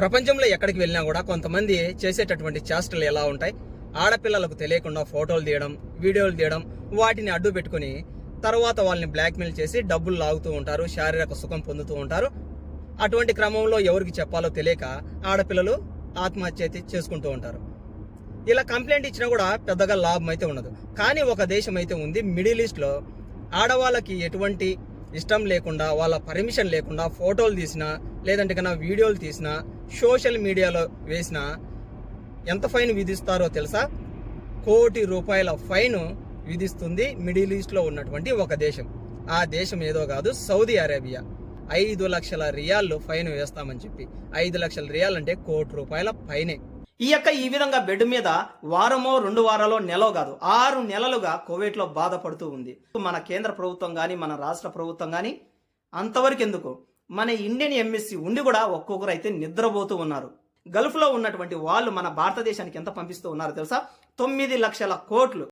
ప్రపంచంలో ఎక్కడికి వెళ్ళినా కూడా కొంతమంది చేసేటటువంటి చేష్టలు ఎలా ఉంటాయి? ఆడపిల్లలకు తెలియకుండా ఫోటోలు తీయడం వీడియోలు తీయడం వాటిని అడ్డు పెట్టుకుని తర్వాత వాళ్ళని బ్లాక్మెయిల్ చేసి డబ్బులు లాగుతూ ఉంటారు శారీరక సుఖం పొందుతూ ఉంటారు. అటువంటి క్రమంలో ఎవరికి చెప్పాలో తెలియక ఆడపిల్లలు ఆత్మహత్య చేసుకుంటూ ఉంటారు. ఇలా కంప్లైంట్ ఇచ్చినా కూడా పెద్దగా లాభం అయితే ఉండదు. కానీ ఒక దేశం అయితే ఉంది మిడిల్ ఈస్ట్లో ఆడవాళ్ళకి ఎటువంటి ఇష్టం లేకుండా వాళ్ళ పర్మిషన్ లేకుండా ఫోటోలు తీసినా లేదంటే కన్నా వీడియోలు తీసినా సోషల్ మీడియాలో వేసినా ఎంత ఫైన్ విధిస్తారో తెలుసా? కోటి రూపాయల ఫైన్ విధిస్తుంది మిడిల్ ఈస్ట్లో ఉన్నటువంటి ఒక దేశం. ఆ దేశం ఏదో కాదు సౌదీ అరేబియా. ఐదు లక్షల రియాళ్ళు ఫైన్ వేస్తామని చెప్పి. ఐదు లక్షల రియాల్ అంటే కోటి రూపాయల పైనే ఈ యొక్క ఈ విధంగా బెడ్ మీద వారమో రెండు వారాలో నెలో కాదు ఆరు నెలలుగా కోవిడ్లో బాధపడుతూ ఉంది. మన కేంద్ర ప్రభుత్వం కానీ మన రాష్ట్ర ప్రభుత్వం కానీ అంతవరకు ఎందుకు? మన ఇండియన్ ఎంఎస్సి ఉండి కూడా ఒక్కొక్కరు అయితే నిద్రపోతూ ఉన్నారు. గల్ఫ్లో ఉన్నటువంటి వాళ్ళు మన భారతదేశానికి ఎంత పంపిస్తూ ఉన్నారో తెలుసా? తొమ్మిది లక్షల కోట్లు.